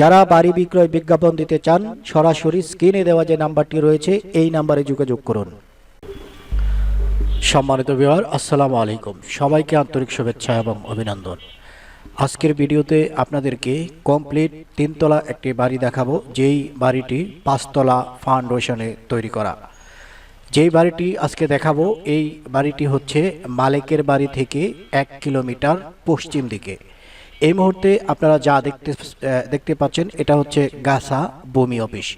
যারা বাড়ি বিক্রয় বিজ্ঞাপন দিতে চান, সরাসরি স্ক্রিনে দেওয়া যে নাম্বারটি রয়েছে, এই নাম্বারে যোগাযোগ করুন। সম্মানিত বিহার আসসালামু আলাইকুম। সবাইকে আন্তরিক শুভেচ্ছা এবং অভিনন্দন। আজকের ভিডিওতে আপনাদেরকে কমপ্লিট তিনতলা একটি বাড়ি দেখাবো, যেই বাড়িটি পাঁচতলা ফাউন্ডেশনে তৈরি করা। যেই বাড়িটি আজকে দেখাবো, এই বাড়িটি হচ্ছে মালিকের বাড়ি থেকে এক কিলোমিটার পশ্চিম দিকে। এই মুহূর্তে আপনারা যা দেখতে দেখতে পাচ্ছেন, এটা হচ্ছে গাসা বমি অফিস।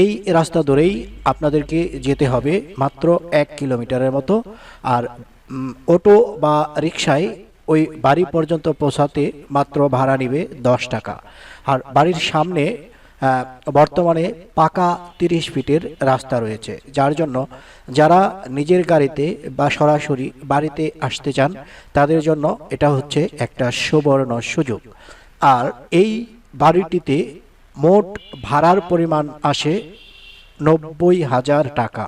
এই রাস্তা ধরেই আপনাদেরকে যেতে হবে মাত্র এক কিলোমিটারের মতো। আর অটো বা রিক্সায় ওই বাড়ি পর্যন্ত পৌঁছাতে মাত্র ভাড়া নিবে দশ টাকা। আর বাড়ির সামনে বর্তমানে পাকা তিরিশ ফিটের রাস্তা রয়েছে। যার জন্য যারা নিজের গাড়িতে বা সরাসরি বাড়িতে আসতে চান, তাদের জন্য এটা হচ্ছে একটা সুবর্ণ সুযোগ। আর এই বাড়িটিতে মোট ভাড়ার পরিমাণ আসে নব্বই হাজার টাকা।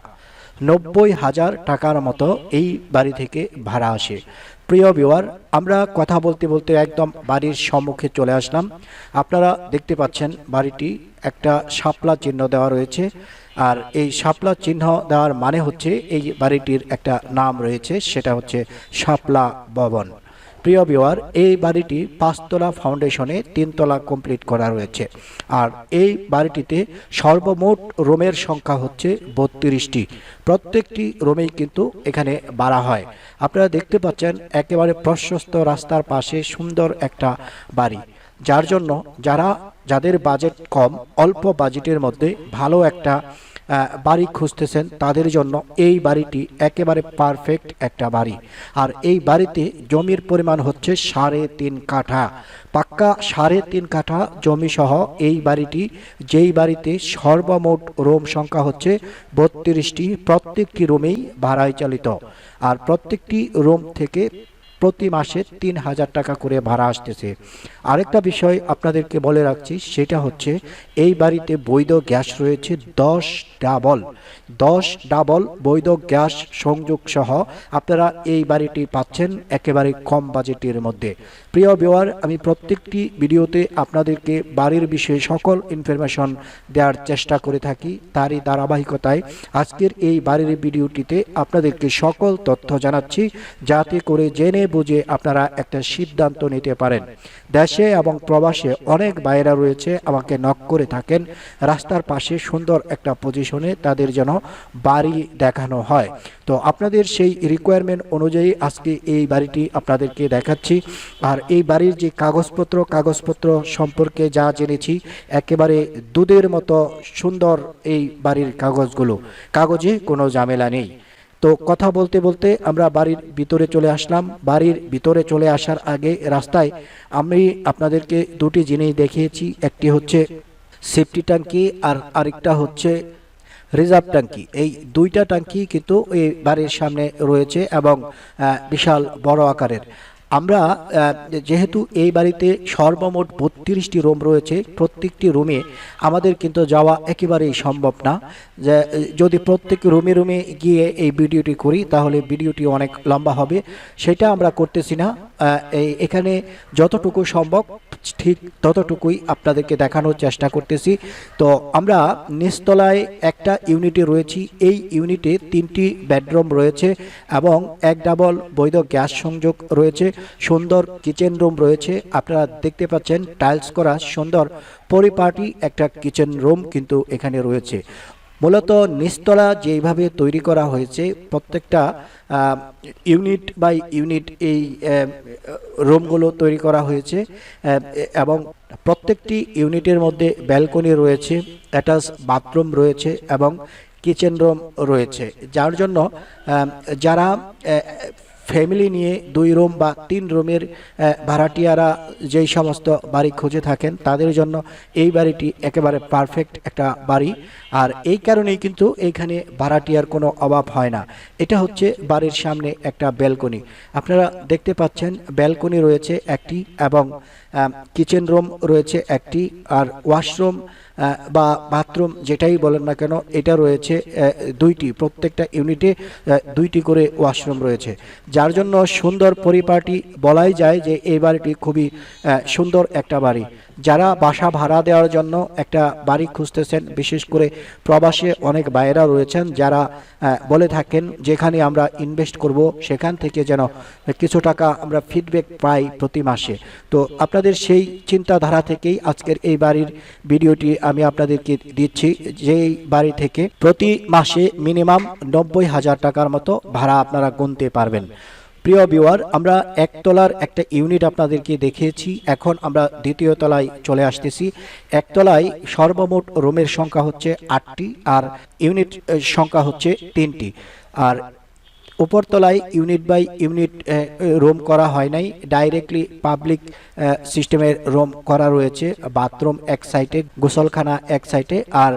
নব্বই হাজার টাকার মতো এই বাড়ি থেকে ভাড়া আসে। প্রিয় বিওয়ার আমরা কথা বলতে বলতে একদম বাড়ির সম্মুখে চলে আসলাম। আপনারা দেখতে পাচ্ছেন বাড়িটি একটা শাপলা চিহ্ন দেওয়া রয়েছে। আর এই শাপলা চিহ্ন দেওয়ার মানে হচ্ছে এই বাড়িটির একটা নাম রয়েছে, সেটা হচ্ছে শাপলা ভবন। প্রিয় বিওয়ার এই বাড়িটি পাঁচতলা ফাউন্ডেশনে তিনতলা কমপ্লিট করা রয়েছে। আর এই বাড়িটিতে সর্বমোট রুমের সংখ্যা হচ্ছে বত্রিশটি। প্রত্যেকটি রুমেই কিন্তু এখানে বাড়া হয়। আপনারা দেখতে পাচ্ছেন একেবারে প্রশস্ত রাস্তার পাশে সুন্দর একটা বাড়ি। যার জন্য যারা, যাদের বাজেট কম, অল্প বাজেটের মধ্যে ভালো একটা বাড়ি খুঁজতেছেন তাদের জন্য এই বাড়িটি একেবারে পারফেক্ট একটা বাড়ি। আর এই বাড়িতে জমির পরিমাণ হচ্ছে সাড়ে তিন কাঠা। পাক্কা সাড়ে তিন কাঠা জমি সহ এই বাড়িটি, যেই বাড়িতে সর্বমোট রুম সংখ্যা হচ্ছে বত্রিশটি, প্রত্যেকটি রুমেই ভাড়ায় চালিত। আর প্রত্যেকটি রুম থেকে প্রতি মাসে তিন হাজার টাকা করে ভাড়া আসতেছে। আরেকটা বিষয় আপনাদেরকে বলে রাখছি, সেটা হচ্ছে এই বাড়িতে বৈধ গ্যাস রয়েছে দশ ডাবল। দশ ডাবল বৈধ গ্যাস সংযোগ সহ আপনারা এই বাড়িটি পাচ্ছেন একেবারে কম বাজেটের মধ্যে। প্রিয় বিওয়ার আমি প্রত্যেকটি ভিডিওতে আপনাদেরকে বাড়ির বিষয়ে সকল ইনফরমেশন দেওয়ার চেষ্টা করে থাকি তারই ধারাবাহিকতায়। আজকের এই বাড়ির ভিডিওটিতে আপনাদেরকে সকল তথ্য জানাচ্ছি যাতে করে জেনে বুঝে আপনারা একটা সিদ্ধান্ত নিতে পারেন। দেশে এবং প্রবাসে অনেক বাইরা রয়েছে, আমাকে নক করে থাকেন। রাস্তার পাশে সুন্দর একটা পজিশনে তাদের যেন বাড়ি দেখানো হয়। তো আপনাদের সেই রিকোয়ারমেন্ট অনুযায়ী আজকে এই বাড়িটি আপনাদেরকে দেখাচ্ছি। আর এই বাড়ির যে কাগজপত্র কাগজপত্র সম্পর্কে যা জেনেছি, একেবারে দুধের মতো সুন্দর এই বাড়ির কাগজগুলো। কাগজে কোনো ঝামেলা নেই। তো কথা বলতে বলতে আমরা বাড়ির ভিতরে চলে আসলাম। বাড়ির ভিতরে চলে আসার আগে রাস্তায় আমি আপনাদেরকে দুটি জিনিস দেখিয়েছি। একটি হচ্ছে সেফটি ট্যাঙ্কি আর আরেকটা হচ্ছে রিজার্ভ ট্যাঙ্কি। এই দুইটা ট্যাঙ্কি কিন্তু এই বাড়ির সামনে রয়েছে এবং বিশাল বড় আকারের। আমরা যেহেতু এই বাড়িতে সর্বমোট বত্রিশটি রুম রয়েছে, প্রত্যেকটি রুমে আমাদের কিন্তু যাওয়া একেবারেই সম্ভব না। যদি প্রত্যেক রুমে রুমে গিয়ে এই ভিডিওটি করি, তাহলে ভিডিওটি অনেক লম্বা হবে। সেটা আমরা করতেছি না। এই, এখানে যতটুকু সম্ভব ঠিক ততটুকুই আপনাদেরকে দেখানোর চেষ্টা করতেছি। তো আমরা নিচতলায় একটা ইউনিটে রয়েছি। এই ইউনিটে তিনটি বেডরুম রয়েছে এবং এক ডাবল বৈধ গ্যাস সংযোগ রয়েছে। সুন্দর কিচেন রুম রয়েছে। আপনারা দেখতে পাচ্ছেন টাইলস করা সুন্দর পরিপাটি একটা কিচেন রুম কিন্তু এখানে রয়েছে। মূলত নিস্তলা যেইভাবে তৈরি করা হয়েছে, প্রত্যেকটা ইউনিট বাই ইউনিট এই রুমগুলো তৈরি করা হয়েছে এবং প্রত্যেকটি ইউনিটের মধ্যে ব্যালকনি রয়েছে, অ্যাটাচ বাথরুম রয়েছে এবং কিচেন রুম রয়েছে। যার জন্য যারা ফ্যামিলি নিয়ে দুই রুম বা তিন রুমের ভাড়াটিয়ারা যেই সমস্ত বাড়ি খুঁজে থাকেন, তাদের জন্য এই বাড়িটি একেবারে পারফেক্ট একটা বাড়ি। আর এই কারণেই কিন্তু এইখানে ভাড়াটিয়ার কোনো অভাব হয় না। এটা হচ্ছে বাড়ির সামনে একটা ব্যালকনি। আপনারা দেখতে পাচ্ছেন ব্যালকনি রয়েছে একটি এবং কিচেন রুম রয়েছে একটি, আর ওয়াশরুম বা বাথরুম যেটাই বলেন না কেন, এটা রয়েছে দুইটি, প্রত্যেকটা ইউনিটে দুইটি করে ওয়াশরুম রয়েছে। যার জন্য সুন্দর পরিপাটি বলাই যায় যে এই বাড়িটি খুবই সুন্দর একটা বাড়ি। যারা বাসা ভাড়া দেওয়ার জন্য একটা বাড়ি খুঁজতেছেন, বিশেষ করে প্রবাসে অনেক বাইরা রয়েছেন যারা বলে থাকেন, যেখানে আমরা ইনভেস্ট করব, সেখান থেকে যেন কিছু টাকা আমরা ফিডব্যাক পাই প্রতি মাসে। তো আপনাদের সেই চিন্তাধারা থেকেই আজকের এই বাড়ির ভিডিওটি আমি আপনাদেরকে দিচ্ছি। যেই বাড়ি থেকে প্রতি মাসে মিনিমাম নব্বই হাজার টাকার মতো ভাড়া আপনারা গুনতে পারবেন। প্রিয় বিওয়ার আমরা একতলার একটা ইউনিট আপনাদেরকে দেখিয়েছি। এখন আমরা দ্বিতীয় তলায় চলে আসতেছি। একতলায় সর্বমোট রুমের সংখ্যা হচ্ছে আটটি আর ইউনিট সংখ্যা হচ্ছে তিনটি। আর উপরতলায় ইউনিট বাই ইউনিট রুম করা হয় নাই। ডাইরেক্টলি পাবলিক সিস্টেমের রুম করা রয়েছে। বাথরুম এক সাইডে গোসলখানা এক সাইডে আর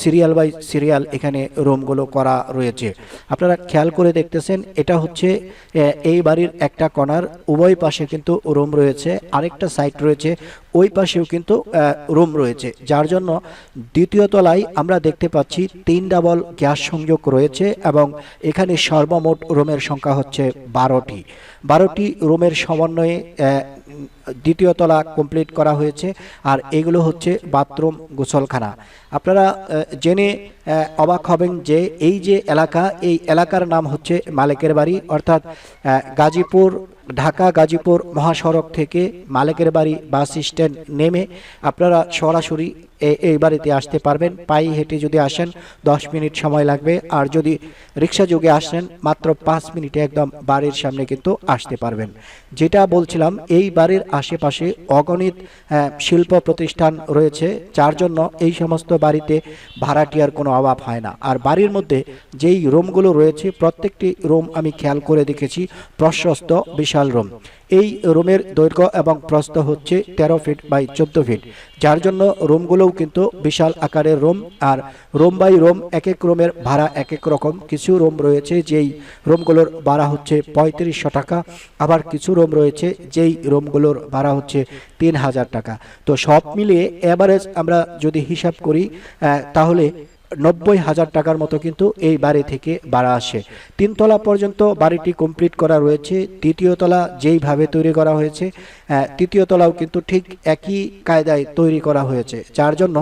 সিরিয়াল বাই সিরিয়াল এখানে রুমগুলো করা রয়েছে। আপনারা খেয়াল করে দেখতেছেন, এটা হচ্ছে এই বাড়ির একটা কর্নার উভয় পাশে কিন্তু রুম রয়েছে। আরেকটা সাইট রয়েছে ওই পাশেও কিন্তু রুম রয়েছে। যার জন্য দ্বিতীয় তলায় আমরা দেখতে পাচ্ছি তিন ডাবল গ্যাস সংযোগ রয়েছে এবং এখানে সর্বমোট রুমের সংখ্যা হচ্ছে বারোটি। বারোটি রুমের সমন্বয়ে দ্বিতীয় তলা কমপ্লিট করা হয়েছে আর এগুলো হচ্ছে বাথরুম গোসলখানা। আপনারা জেনে অবাক হবেন যে এই যে এলাকা, এই এলাকার নাম হচ্ছে মালিকের বাড়ি, অর্থাৎ গাজীপুর ঢাকা গাজীপুর মহাসড়ক থেকে মালিকের বাড়ি বাস স্ট্যান্ড নেমে আপনারা সরাসরি এই বাড়িতে আসতে পারবেন। পায়ে হেঁটে যদি আসেন দশ মিনিট সময় লাগবে। আর যদি রিক্সা যোগে আসেন মাত্র পাঁচ মিনিটে একদম বাড়ির সামনে কিন্তু আসতে পারবেন। যেটা বলছিলাম এই বাড়ির আশেপাশে অগণিত আহ, শিল্প প্রতিষ্ঠান রয়েছে যার জন্য এই সমস্ত বাড়িতে ভাড়াটিয়ার কোনো অভাব হয় না। আর বাড়ির মধ্যে যেই রুমগুলো রয়েছে প্রত্যেকটি রুম আমি খেয়াল করে দেখেছি প্রশস্ত বিশাল রুম। এই রুমের দৈর্ঘ্য এবং প্রস্থ হচ্ছে তেরো ফিট বাই চোদ্দ ফিট। যার জন্য রুমগুলোও কিন্তু বিশাল আকারের রুম আর রুম বাই রুম এক এক রুমের ভাড়া এক এক রকম। কিছু রুম রয়েছে যেই রুমগুলোর ভাড়া হচ্ছে পঁয়ত্রিশশো টাকা, আবার কিছু রুম রয়েছে যেই রুমগুলোর ভাড়া হচ্ছে তিন হাজার টাকা। তো সব মিলিয়ে অ্যাভারেজ আমরা যদি হিসাব করি তাহলে নব্বই হাজার টাকার মতো কিন্তু এই বাড়ি থেকে ভাড়া আসে। তিনতলা পর্যন্ত বাড়িটি কমপ্লিট করা রয়েছে। তৃতীয় তলা যেইভাবে তৈরি করা হয়েছে তৃতীয় তলাও কিন্তু ঠিক একই কায়দায় তৈরি করা হয়েছে। যার জন্য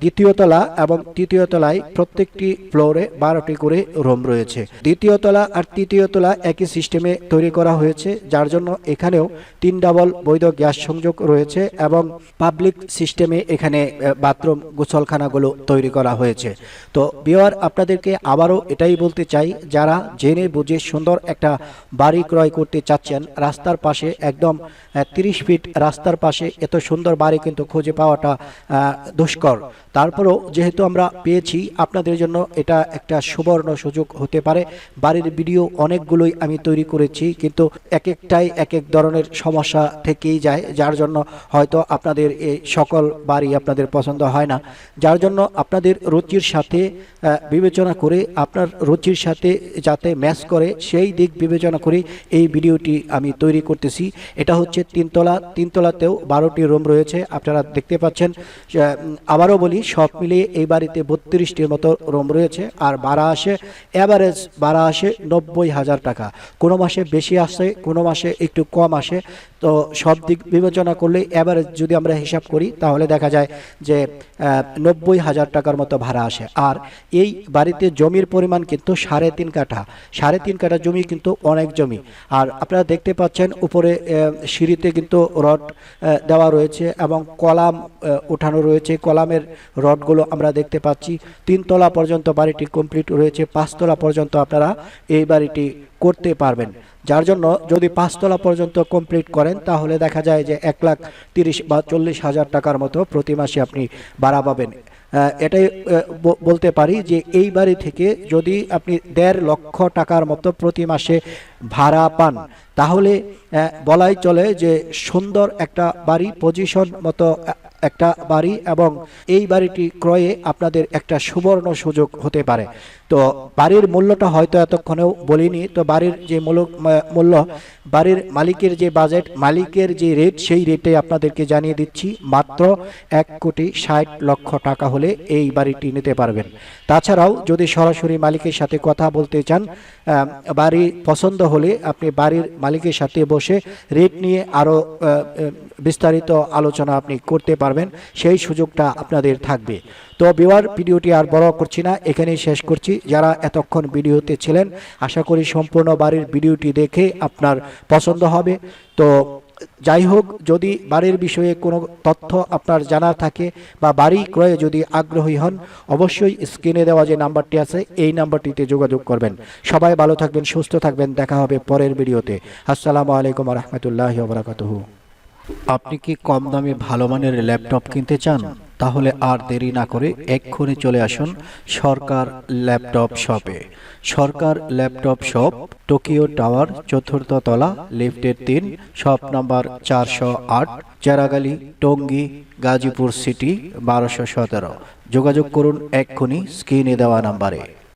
দ্বিতীয় তলা এবং তৃতীয় তলায় প্রত্যেকটি ফ্লোরে বারোটি করে রুম রয়েছে। দ্বিতীয় তলা আর তৃতীয় তলা একই সিস্টেমে তৈরি করা হয়েছে যার জন্য এখানেও তিন ডাবল বৈধ গ্যাস সংযোগ রয়েছে এবং পাবলিক সিস্টেমে এখানে বাথরুম গোসলখানাগুলো তৈরি করা হয়েছে। তো বিওয়ার আপনাদেরকে আবারও এটাই বলতে চাই যারা জেনে বুঝে সুন্দর একটা বাড়ি ক্রয় করতে চাচ্ছেন রাস্তার পাশে একদম তিরিশ ফিট রাস্তার পাশে এত সুন্দর বাড়ি কিন্তু খুঁজে পাওয়াটা আহ, দুষ্কর তারপরেও যেহেতু আমরা পেয়েছি, আপনাদের জন্য এটা একটা সুবর্ণ সুযোগ হতে পারে। বাড়ির ভিডিও অনেকগুলোই আমি তৈরি করেছি, কিন্তু এক একটাই, এক এক ধরনের সমস্যা থেকেই যায়, যার জন্য হয়তো আপনাদের এই সকল বাড়ি আপনাদের পছন্দ হয় না। যার জন্য আপনাদের রুচির সাথে বিবেচনা করে, আপনার রুচির সাথে যাতে ম্যাচ করে, সেই দিক বিবেচনা করে এই ভিডিওটি আমি তৈরি করতেছি। এটা হচ্ছে তিনতলা, তিনতলাতেও বারোটি রুম রয়েছে, আপনারা দেখতে পাচ্ছেন। আবারও বলি, সব মিলিয়ে এই বাড়িতে বত্রিশটির মতো রুম রয়েছে, আর ভাড়া আসে অ্যাভারেজ ভাড়া আসে নব্বই হাজার টাকা। কোনো মাসে বেশি আসে, কোনো মাসে একটু কম আসে। তো সব দিক বিবেচনা করলে অ্যাভারেজ যদি আমরা হিসাব করি, তাহলে দেখা যায় যে নব্বই হাজার টাকার মতো ভাড়া আসে। আর এই বাড়িতে জমির পরিমাণ কিন্তু সাড়ে তিন কাঠা। সাড়ে তিন কাঠা জমি কিন্তু অনেক জমি। আর আপনারা দেখতে পাচ্ছেন, উপরে সিঁড়িতে কিন্তু রড দেওয়া রয়েছে এবং কলাম উঠানো রয়েছে। কলামের রডগুলো আমরা দেখতে পাচ্ছি। তিনতলা পর্যন্ত বাড়িটি কমপ্লিট রয়েছে। পাঁচতলা পর্যন্ত আপনারা এই বাড়িটি করতে পারবেন। যার জন্য যদি পাঁচতলা পর্যন্ত কমপ্লিট করেন, তাহলে দেখা যায় যে এক লাখ তিরিশ বা চল্লিশ হাজার টাকার মতো প্রতি মাসে আপনি ভাড়া পাবেন। এটাই বলতে পারি যে এই বাড়ি থেকে যদি আপনি দেড় লক্ষ টাকার মতো প্রতি মাসে ভাড়া পান, তাহলে বলাই চলে যে সুন্দর একটা বাড়ি পজিশন মতো একটা বাড়ি এবং এই বাড়িটি ক্রয়ে আপনাদের একটা সুবর্ণ সুযোগ হতে পারে। তো বাড়ির মূল্যটা হয়তো এতক্ষণেও বলিনি, তো বাড়ির যে মূল্য মূল্য, বাড়ির মালিকের যে বাজেট মালিকের যে রেট সেই রেটে আপনাদেরকে জানিয়ে দিচ্ছি, মাত্র এক কোটি ষাট লক্ষ টাকা হলে এই বাড়িটি নিতে পারবেন। তাছাড়াও যদি সরাসরি মালিকের সাথে কথা বলতে চান বাড়ি পছন্দ হলে আপনি বাড়ির মালিকের সাথে বসে রেট নিয়ে আরও বিস্তারিত আলোচনা আপনি করতে পারবেন, সেই সুযোগটা আপনাদের থাকবে। তো বিওয়ার ভিডিওটি আর বড় করছি না, এখানেই শেষ করছি। যারা এতক্ষণ ভিডিওতে ছিলেন, আশা করি সম্পূর্ণ বাড়ির ভিডিওটি দেখে আপনার পছন্দ হবে। তো যাই হোক, যদি বাড়ির বিষয়ে কোনো তথ্য আপনার জানা থাকে বা বাড়ি ক্রয়ে যদি আগ্রহী হন, অবশ্যই স্ক্রিনে দেওয়া যে নাম্বারটি আছে, এই নাম্বারটিতে যোগাযোগ করবেন। সবাই ভালো থাকবেন, সুস্থ থাকবেন। দেখা হবে পরের ভিডিওতে। আসসালামু আলাইকুম রহমতুল্লাহ বরাকাতুহু। আপনি কি কম দামে ভালো মানের ল্যাপটপ কিনতে চান? তাহলে আর দেরি না করে এক্ষুনি চলে আসুন সরকার ল্যাপটপ শপে। Sarkar laptop shop, Tokyo tower, চতুর্থ তলা, লিফটের তিন, শপ নাম্বার চারশো আট, চেরাগালি, টঙ্গী, গাজীপুর সিটি, বারোশো সতেরো। যোগাযোগ করুন এক্ষুনি স্ক্রিনে দেওয়া নাম্বারে।